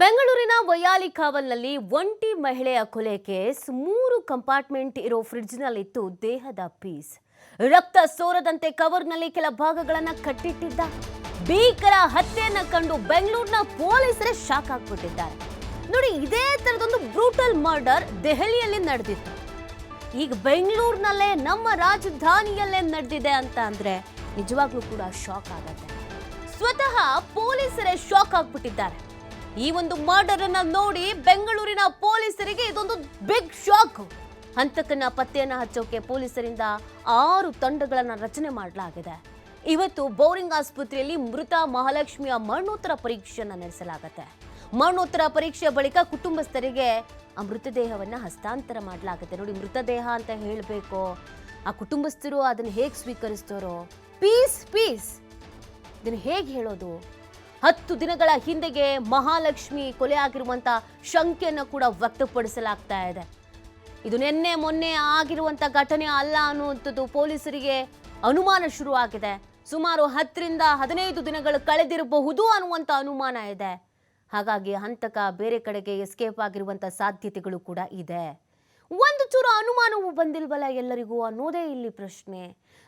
ಬೆಂಗಳೂರಿನ ವೈಯಾಲಿ ಕಾವಲ್ನಲ್ಲಿ ಒಂಟಿ ಮಹಿಳೆಯ ಕೊಲೆ ಕೇಸ್. ಮೂರು ಕಂಪಾರ್ಟ್ಮೆಂಟ್ ಇರೋ ಫ್ರಿಡ್ಜ್ನಲ್ಲಿತ್ತು ದೇಹದ ಪೀಸ್. ರಕ್ತ ಸೋರದಂತೆ ಕವರ್ನಲ್ಲಿ ಕೆಲ ಭಾಗಗಳನ್ನು ಕಟ್ಟಿಟ್ಟಿದ್ದ. ಭೀಕರ ಹತ್ಯೆಯನ್ನ ಕಂಡು ಬೆಂಗಳೂರಿನ ಪೊಲೀಸರೇ ಶಾಕ್ ಆಗ್ಬಿಟ್ಟಿದ್ದಾರೆ. ನೋಡಿ, ಇದೇ ತರದೊಂದು ಬ್ರೂಟಲ್ ಮರ್ಡರ್ ದೆಹಲಿಯಲ್ಲಿ ನಡೆದಿತ್ತು. ಈಗ ಬೆಂಗಳೂರಿನಲ್ಲೇ, ನಮ್ಮ ರಾಜಧಾನಿಯಲ್ಲೇ ನಡೆದಿದೆ ಅಂತ ಅಂದ್ರೆ ನಿಜವಾಗ್ಲೂ ಕೂಡ ಶಾಕ್ ಆಗತ್ತೆ. ಸ್ವತಃ ಪೊಲೀಸರೇ ಶಾಕ್ ಆಗ್ಬಿಟ್ಟಿದ್ದಾರೆ. ಈ ಒಂದು ಮರ್ಡರ್ ಅನ್ನ ನೋಡಿ ಬೆಂಗಳೂರಿನ ಪೊಲೀಸರಿಗೆ ಇದೊಂದು ಬಿಗ್ ಶಾಕ್ ಹಂತಕನ ಪತ್ತೆಯನ್ನು ಹಚ್ಚೋಕೆ ಪೊಲೀಸರಿಂದ ಆರು ತಂಡಗಳನ್ನು ರಚನೆ ಮಾಡಲಾಗಿದೆ. ಇವತ್ತು ಬೌರಿಂಗ್ ಆಸ್ಪತ್ರೆಯಲ್ಲಿ ಮೃತ ಮಹಾಲಕ್ಷ್ಮಿಯ ಮರಣೋತ್ತರ ಪರೀಕ್ಷೆಯನ್ನು ನಡೆಸಲಾಗುತ್ತೆ. ಮರಣೋತ್ತರ ಪರೀಕ್ಷೆಯ ಬಳಿಕ ಕುಟುಂಬಸ್ಥರಿಗೆ ಆ ಮೃತದೇಹವನ್ನು ಹಸ್ತಾಂತರ ಮಾಡಲಾಗುತ್ತೆ. ನೋಡಿ, ಮೃತದೇಹ ಅಂತ ಹೇಳಬೇಕು. ಆ ಕುಟುಂಬಸ್ಥರು ಅದನ್ನ ಹೇಗೆ ಸ್ವೀಕರಿಸ್ತಾರೋ, ಪೀಸ್ ಪೀಸ್ ಇದನ್ನು ಹೇಗೆ ಹೇಳೋದು? ಹತ್ತು ದಿನಗಳ ಹಿಂದೆಗೆ ಮಹಾಲಕ್ಷ್ಮಿ ಕೊಲೆ ಆಗಿರುವಂಥ ಶಂಕೆಯನ್ನು ಕೂಡ ವ್ಯಕ್ತಪಡಿಸಲಾಗ್ತಾ ಇದೆ. ಇದು ನಿನ್ನೆ ಮೊನ್ನೆ ಆಗಿರುವಂಥ ಘಟನೆ ಅಲ್ಲ ಅನ್ನುವಂಥದ್ದು ಪೊಲೀಸರಿಗೆ ಅನುಮಾನ ಶುರುವಾಗಿದೆ. ಸುಮಾರು ಹತ್ತರಿಂದ ಹದಿನೈದು ದಿನಗಳು ಕಳೆದಿರಬಹುದು ಅನ್ನುವಂಥ ಅನುಮಾನ ಇದೆ. ಹಾಗಾಗಿ ಹಂತಕ ಬೇರೆ ಕಡೆಗೆ ಎಸ್ಕೇಪ್ ಆಗಿರುವಂಥ ಸಾಧ್ಯತೆಗಳು ಕೂಡ ಇದೆ. ಒಂದು ಚೂರು ಅನುಮಾನವೂ ಬಂದಿಲ್ವಲ್ಲ ಎಲ್ಲರಿಗೂ ಅನ್ನೋದೇ ಇಲ್ಲಿ ಪ್ರಶ್ನೆ.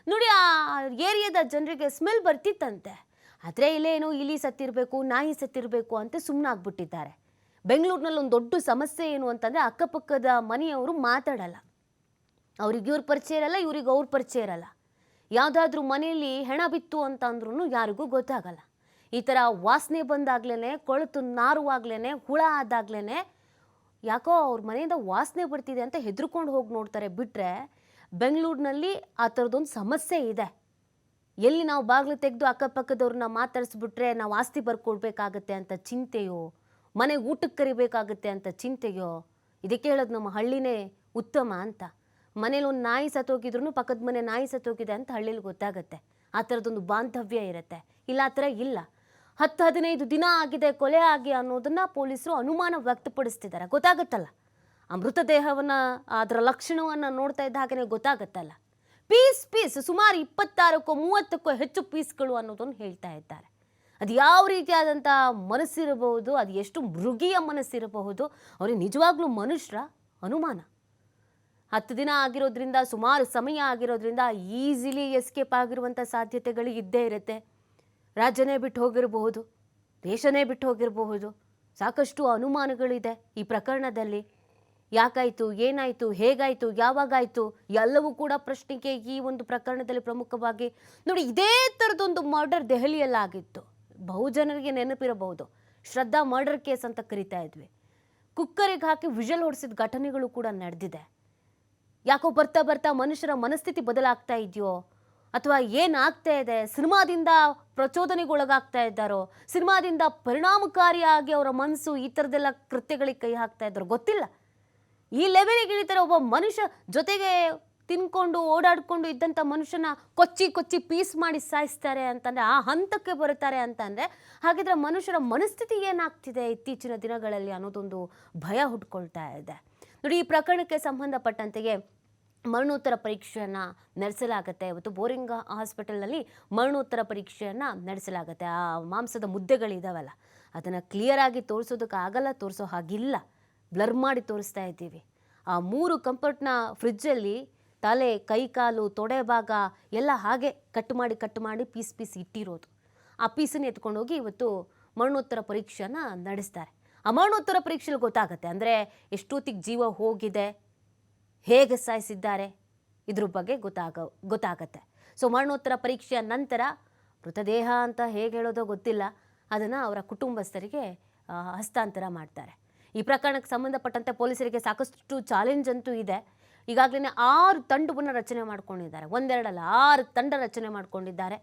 ನೋಡಿ, ಆ ಏರಿಯಾದ ಜನರಿಗೆ ಸ್ಮೆಲ್ ಬರ್ತಿತ್ತಂತೆ. ಆದರೆ ಇಲ್ಲೇನು, ಇಲಿ ಸತ್ತಿರಬೇಕು, ನಾಯಿ ಸತ್ತಿರಬೇಕು ಅಂತ ಸುಮ್ಮನಾಗ್ಬಿಟ್ಟಿದ್ದಾರೆ ಬೆಂಗಳೂರಿನಲ್ಲಿ ಒಂದು ದೊಡ್ಡ ಸಮಸ್ಯೆ ಏನು ಅಂತಂದರೆ ಅಕ್ಕಪಕ್ಕದ ಮನೆಯವರು ಮಾತಾಡಲ್ಲ. ಅವ್ರಿಗೆ ಇವ್ರ ಪರಿಚಯ ಇರಲ್ಲ, ಇವ್ರಿಗೆ ಅವ್ರ ಪರಿಚಯ ಇರಲ್ಲ. ಯಾವುದಾದ್ರೂ ಮನೆಯಲ್ಲಿ ಹೆಣ ಬಿತ್ತು ಅಂತ ಅಂದ್ರೂ ಯಾರಿಗೂ ಗೊತ್ತಾಗಲ್ಲ. ಈ ಥರ ವಾಸನೆ ಬಂದಾಗ್ಲೇ ಕೊಳತು ನಾರುವಾಗ್ಲೇ ಹುಳ ಆದಾಗ್ಲೇ ಯಾಕೋ ಅವ್ರ ಮನೆಯಿಂದ ವಾಸನೆ ಬರ್ತಿದೆ ಅಂತ ಹೆದರ್ಕೊಂಡು ಹೋಗಿ ನೋಡ್ತಾರೆ. ಬಿಟ್ಟರೆ ಬೆಂಗಳೂರಿನಲ್ಲಿ ಆ ಥರದ್ದೊಂದು ಸಮಸ್ಯೆ ಇದೆ. ಎಲ್ಲಿ ನಾವು ಬಾಗಿಲು ತೆಗೆದು ಅಕ್ಕಪಕ್ಕದವ್ರನ್ನ ಮಾತಾಡಿಸ್ಬಿಟ್ರೆ ನಾವು ಆಸ್ತಿ ಬರ್ಕೊಡ್ಬೇಕಾಗತ್ತೆ ಅಂತ ಚಿಂತೆಯೋ? ಮನೆ ಊಟಕ್ಕೆ ಕರಿಬೇಕಾಗತ್ತೆ ಅಂತ ಚಿಂತೆಯೋ? ಇದಕ್ಕೆ ಹೇಳೋದು ನಮ್ಮ ಹಳ್ಳಿನೇ ಉತ್ತಮ ಅಂತ. ಮನೇಲಿ ಒಂದು ನಾಯಿ ಸತ್ತೋಗಿದ್ರು ಪಕ್ಕದ ಮನೆ ನಾಯಿ ಸತ್ತೋಗಿದೆ ಅಂತ ಹಳ್ಳಿಲಿ ಗೊತ್ತಾಗುತ್ತೆ. ಆ ಥರದೊಂದು ಬಾಂಧವ್ಯ ಇರುತ್ತೆ. ಇಲ್ಲ, ಆ ಥರ ಇಲ್ಲ. ಹತ್ತು, ಹದಿನೈದು ದಿನ ಆಗಿದೆ, ಕೊಲೆ ಆಗಿ ಅನ್ನೋದನ್ನು ಪೊಲೀಸರು ಅನುಮಾನ ವ್ಯಕ್ತಪಡಿಸ್ತಿದ್ದಾರೆ. ಗೊತ್ತಾಗುತ್ತಲ್ಲ? ಆ ಮೃತದೇಹವನ್ನು ಅದರ ಲಕ್ಷಣವನ್ನು ನೋಡ್ತಾ ಇದ್ದ ಹಾಗೆಯೇ ಗೊತ್ತಾಗತ್ತಲ್ಲ? ಪೀಸ್ ಪೀಸ್, ಸುಮಾರು ಇಪ್ಪತ್ತಾರಕ್ಕೋ ಮೂವತ್ತಕ್ಕೂ ಹೆಚ್ಚು ಪೀಸ್ಗಳು ಅನ್ನೋದನ್ನು ಹೇಳ್ತಾ ಇದ್ದಾರೆ. ಅದು ಯಾವ ರೀತಿಯಾದಂಥ ಮನಸ್ಸಿರಬಹುದು, ಅದು ಎಷ್ಟು ಮೃಗಿಯ ಮನಸ್ಸಿರಬಹುದು ಅವ್ರಿಗೆ ನಿಜವಾಗ್ಲೂ ಮನುಷ್ಯರ ಅನುಮಾನ. ಹತ್ತು ದಿನ ಆಗಿರೋದ್ರಿಂದ, ಸುಮಾರು ಸಮಯ ಆಗಿರೋದ್ರಿಂದ ಈಸಿಲಿ ಎಸ್ಕೇಪ್ ಆಗಿರುವಂಥ ಸಾಧ್ಯತೆಗಳು ಇದ್ದೇ ಇರುತ್ತೆ. ರಾಜ್ಯನೇ ಬಿಟ್ಟು ಹೋಗಿರಬಹುದು, ದೇಶನೇ ಬಿಟ್ಟು ಹೋಗಿರಬಹುದು, ಸಾಕಷ್ಟು ಅನುಮಾನಗಳಿದೆ ಈ ಪ್ರಕರಣದಲ್ಲಿ. ಯಾಕಾಯಿತು, ಏನಾಯಿತು, ಹೇಗಾಯಿತು, ಯಾವಾಗಾಯಿತು, ಎಲ್ಲವೂ ಕೂಡ ಪ್ರಶ್ನೆಗೆ ಈ ಒಂದು ಪ್ರಕರಣದಲ್ಲಿ ಪ್ರಮುಖವಾಗಿ ನೋಡಿ, ಇದೇ ಥರದೊಂದು ಮರ್ಡರ್ ದೆಹಲಿಯಲ್ಲಾಗಿತ್ತು. ಬಹುಜನರಿಗೆ ನೆನಪಿರಬಹುದು. ಶ್ರದ್ಧಾ ಮರ್ಡರ್ ಕೇಸ್ ಅಂತ ಕರಿತಾ ಇದ್ವಿ. ಕುಕ್ಕರಿಗೆ ಹಾಕಿ ವಿಷಲ್ ಹೊಡಿಸಿದ ಘಟನೆಗಳು ಕೂಡ ನಡೆದಿದೆ. ಯಾಕೋ ಬರ್ತಾ ಬರ್ತಾ ಮನುಷ್ಯರ ಮನಸ್ಥಿತಿ ಬದಲಾಗ್ತಾ ಇದೆಯೋ? ಅಥವಾ ಏನಾಗ್ತಾ ಇದೆ? ಸಿನಿಮಾದಿಂದ ಪ್ರಚೋದನೆಗೊಳಗಾಗ್ತಾ ಇದ್ದಾರೋ? ಸಿನಿಮಾದಿಂದ ಪರಿಣಾಮಕಾರಿಯಾಗಿ ಅವರ ಮನಸ್ಸು ಈ ಥರದ್ದೆಲ್ಲ ಕೃತ್ಯಗಳಿಗೆ ಕೈ ಹಾಕ್ತಾ ಇದ್ದಾರೋ ಗೊತ್ತಿಲ್ಲ. ಈ ಲೆವೆಲಿಗೆ ಇಳಿತಾರೆ ಒಬ್ಬ ಮನುಷ್ಯ ಜೊತೆಗೆ ತಿನ್ಕೊಂಡು, ಓಡಾಡ್ಕೊಂಡು ಇದ್ದಂಥ ಮನುಷ್ಯನ ಕೊಚ್ಚಿ ಕೊಚ್ಚಿ ಪೀಸ್ ಮಾಡಿ ಸಾಯಿಸ್ತಾರೆ ಅಂತಂದರೆ, ಆ ಹಂತಕ್ಕೆ ಬರುತ್ತಾರೆ ಅಂತಂದರೆ, ಹಾಗಿದ್ರೆ ಮನುಷ್ಯರ ಮನಸ್ಥಿತಿ ಏನಾಗ್ತಿದೆ ಇತ್ತೀಚಿನ ದಿನಗಳಲ್ಲಿ ಅನ್ನೋದೊಂದು ಭಯ ಹುಟ್ಕೊಳ್ತಾ ಇದೆ. ನೋಡಿ, ಈ ಪ್ರಕರಣಕ್ಕೆ ಸಂಬಂಧಪಟ್ಟಂತೆಗೆ ಮರಣೋತ್ತರ ಪರೀಕ್ಷೆಯನ್ನು ನಡೆಸಲಾಗುತ್ತೆ. ಇವತ್ತು ಬೋರಿಂಗ್ ಹಾಸ್ಪಿಟಲ್ನಲ್ಲಿ ಮರಣೋತ್ತರ ಪರೀಕ್ಷೆಯನ್ನು ನಡೆಸಲಾಗುತ್ತೆ. ಆ ಮಾಂಸದ ಮುದ್ದೆಗಳಿದಾವಲ್ಲ, ಅದನ್ನು ಕ್ಲಿಯರಾಗಿ ತೋರಿಸೋದಕ್ಕಾಗಲ್ಲ, ತೋರಿಸೋ ಹಾಗಿಲ್ಲ. ಬ್ಲರ್ ಮಾಡಿ ತೋರಿಸ್ತಾ ಇದ್ದೀವಿ. ಆ ಮೂರು ಕಂಫರ್ಟ್ನ ಫ್ರಿಜ್ಜಲ್ಲಿ ತಲೆ, ಕೈ, ಕಾಲು, ತೊಡೆ ಭಾಗ ಎಲ್ಲ ಹಾಗೆ ಕಟ್ ಮಾಡಿ ಕಟ್ ಮಾಡಿ ಪೀಸ್ ಪೀಸ್ ಇಟ್ಟಿರೋದು. ಆ ಪೀಸನ್ನು ಎತ್ಕೊಂಡೋಗಿ ಇವತ್ತು ಮರಣೋತ್ತರ ಪರೀಕ್ಷೆಯನ್ನು ನಡೆಸ್ತಾರೆ. ಆ ಮರಣೋತ್ತರ ಪರೀಕ್ಷೆಯಲ್ಲಿ ಗೊತ್ತಾಗುತ್ತೆ. ಅಂದರೆ ಎಷ್ಟೊತ್ತಿಗೆ ಜೀವ ಹೋಗಿದೆ, ಹೇಗೆ ಸಾಯಿಸಿದ್ದಾರೆ, ಇದ್ರ ಬಗ್ಗೆ ಗೊತ್ತಾಗ, ಗೊತ್ತಾಗತ್ತೆ. ಸೊ ಮರಣೋತ್ತರ ಪರೀಕ್ಷೆಯ ನಂತರ ಮೃತದೇಹ ಅಂತ ಹೇಗೆ ಹೇಳೋದೋ ಗೊತ್ತಿಲ್ಲ. ಅದನ್ನು ಅವರ ಕುಟುಂಬಸ್ಥರಿಗೆ ಹಸ್ತಾಂತರ ಮಾಡ್ತಾರೆ. ಈ ಪ್ರಕರಣಕ್ಕೆ ಸಂಬಂಧಪಟ್ಟಂತೆ ಪೊಲೀಸರಿಗೆ ಸಾಕಷ್ಟು ಚಾಲೆಂಜ್ ಅಂತೂ ಇದೆ. ಈಗಾಗಲೇ ಆರು ತಂಡವನ್ನು ರಚನೆ ಮಾಡ್ಕೊಂಡಿದ್ದಾರೆ. ಒಂದೆರಡಲ್ಲ, ಆರು ತಂಡ ರಚನೆ ಮಾಡ್ಕೊಂಡಿದ್ದಾರೆ.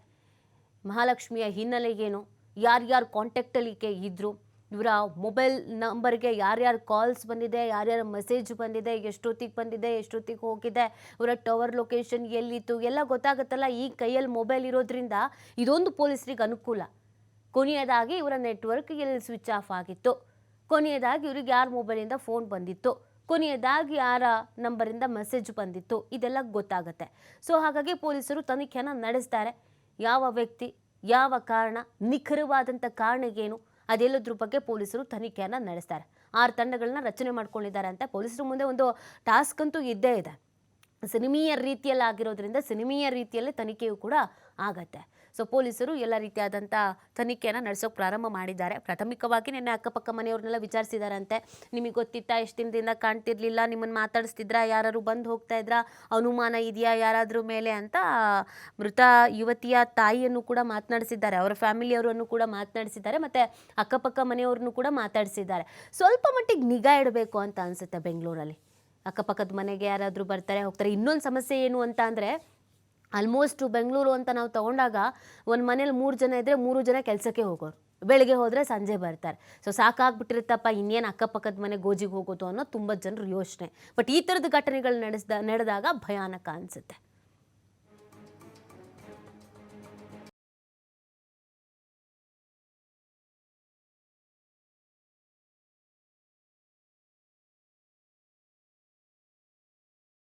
ಮಹಾಲಕ್ಷ್ಮಿಯ ಹಿನ್ನೆಲೆ ಏನು ಯಾರ್ಯಾರು ಕಾಂಟ್ಯಾಕ್ಟಲ್ಲಿ ಇದ್ದರು ಇವರ ಮೊಬೈಲ್ ನಂಬರ್ಗೆ ಯಾರ್ಯಾರು ಕಾಲ್ಸ್ ಬಂದಿದೆ? ಯಾರ್ಯಾರ ಮೆಸೇಜ್ ಬಂದಿದೆ? ಎಷ್ಟೊತ್ತಿಗೆ ಬಂದಿದೆ? ಎಷ್ಟೊತ್ತಿಗೆ ಹೋಗಿದೆ? ಇವರ ಟವರ್ ಲೊಕೇಶನ್ ಎಲ್ಲಿತ್ತು? ಎಲ್ಲ ಗೊತ್ತಾಗುತ್ತಲ್ಲ? ಈ ಕೈಯಲ್ಲಿ ಮೊಬೈಲ್ ಇರೋದ್ರಿಂದ ಇದೊಂದು ಪೊಲೀಸರಿಗೆ ಅನುಕೂಲ. ಕೊನೆಯದಾಗಿ ಇವರ ನೆಟ್ವರ್ಕ್ ಎಲ್ಲಿ ಸ್ವಿಚ್ ಆಫ್ ಆಗಿತ್ತು. ಕೊನೆಯದಾಗಿ ಇವ್ರಿಗೆ ಯಾರ ಮೊಬೈಲಿಂದ ಫೋನ್ ಬಂದಿತ್ತು, ಕೊನೆಯದಾಗಿ ಯಾರ ನಂಬರಿಂದ ಮೆಸೇಜ್ ಬಂದಿತ್ತು, ಇದೆಲ್ಲ ಗೊತ್ತಾಗುತ್ತೆ. ಸೊ ಹಾಗಾಗಿ ಪೊಲೀಸರು ತನಿಖೆಯನ್ನು ನಡೆಸ್ತಾರೆ. ಯಾವ ವ್ಯಕ್ತಿ, ಯಾವ ಕಾರಣ ನಿಖರವಾದಂಥ ಕಾರಣ ಏನು ಅದೆಲ್ಲದ್ರ ಬಗ್ಗೆ ಪೊಲೀಸರು ತನಿಖೆಯನ್ನು ನಡೆಸ್ತಾರೆ. ಆರು ತಂಡಗಳನ್ನ ರಚನೆ ಮಾಡ್ಕೊಂಡಿದ್ದಾರೆ ಅಂತ ಪೊಲೀಸರು ಮುಂದೆ ಒಂದು ಟಾಸ್ಕ್ ಅಂತೂ ಇದ್ದೇ ಇದೆ. ಸಿನಿಮೀಯ ರೀತಿಯಲ್ಲಿ ಆಗಿರೋದ್ರಿಂದ ಸಿನಿಮೀಯ ರೀತಿಯಲ್ಲೇ ತನಿಖೆಯೂ ಕೂಡ ಆಗತ್ತೆ. ಸೊ ಪೊಲೀಸರು ಎಲ್ಲ ರೀತಿಯಾದಂಥ ತನಿಖೆಯನ್ನು ನಡೆಸೋಕೆ ಪ್ರಾರಂಭ ಮಾಡಿದ್ದಾರೆ. ಪ್ರಾಥಮಿಕವಾಗಿ ನಿನ್ನೆ ಅಕ್ಕಪಕ್ಕ ಮನೆಯವ್ರನ್ನೆಲ್ಲ ವಿಚಾರಿಸಿದಾರಂತೆ. ನಿಮಗೆ ಗೊತ್ತಿತ್ತಾ ಎಷ್ಟು ದಿನದಿಂದ ಕಾಣ್ತಿರ್ಲಿಲ್ಲ ನಿಮ್ಮನ್ನು ಮಾತಾಡಿಸ್ತಿದ್ರಾ ಯಾರು ಬಂದು ಹೋಗ್ತಾ ಇದ್ರಾ, ಅನುಮಾನ ಇದೆಯಾ ಯಾರಾದರೂ ಮೇಲೆ ಅಂತ ಮೃತ ಯುವತಿಯ ತಾಯಿಯನ್ನು ಕೂಡ ಮಾತನಾಡಿಸಿದ್ದಾರೆ. ಅವರ ಫ್ಯಾಮಿಲಿಯವರನ್ನು ಕೂಡ ಮಾತನಾಡಿಸಿದ್ದಾರೆ ಮತ್ತು ಅಕ್ಕಪಕ್ಕ ಮನೆಯವ್ರನ್ನು ಕೂಡ ಮಾತಾಡಿಸಿದ್ದಾರೆ ಸ್ವಲ್ಪ ಮಟ್ಟಿಗೆ ನಿಗಾ ಇಡಬೇಕು ಅಂತ ಅನಿಸುತ್ತೆ ಬೆಂಗಳೂರಲ್ಲಿ. ಅಕ್ಕಪಕ್ಕದ ಮನೆಗೆ ಯಾರಾದರೂ ಬರ್ತಾರೆ, ಹೋಗ್ತಾರೆ. ಇನ್ನೊಂದು ಸಮಸ್ಯೆ ಏನು ಅಂತ ಅಂದರೆ ಆಲ್ಮೋಸ್ಟ್ ಬೆಂಗಳೂರು ಅಂತ ನಾವು ತಗೊಂಡಾಗ ಒಂದು ಮನೇಲಿ ಮೂರು ಜನ ಇದ್ದರೆ ಮೂರು ಜನ ಕೆಲಸಕ್ಕೆ ಹೋಗೋರು. ಬೆಳಗ್ಗೆ ಹೋದರೆ ಸಂಜೆ ಬರ್ತಾರೆ. ಸೊ ಸಾಕಾಗ್ಬಿಟ್ಟಿರುತ್ತಪ್ಪ, ಇನ್ನೇನು ಅಕ್ಕಪಕ್ಕದ ಮನೆ ಗೋಜಿಗೆ ಹೋಗೋದು ಅನ್ನೋ ತುಂಬ ಜನರು ಯೋಚನೆ. ಬಟ್ ಈ ಥರದ ಘಟನೆಗಳು ನಡೆಸ್ದ, ನಡೆದಾಗ ಭಯಾನಕ ಅನಿಸುತ್ತೆ.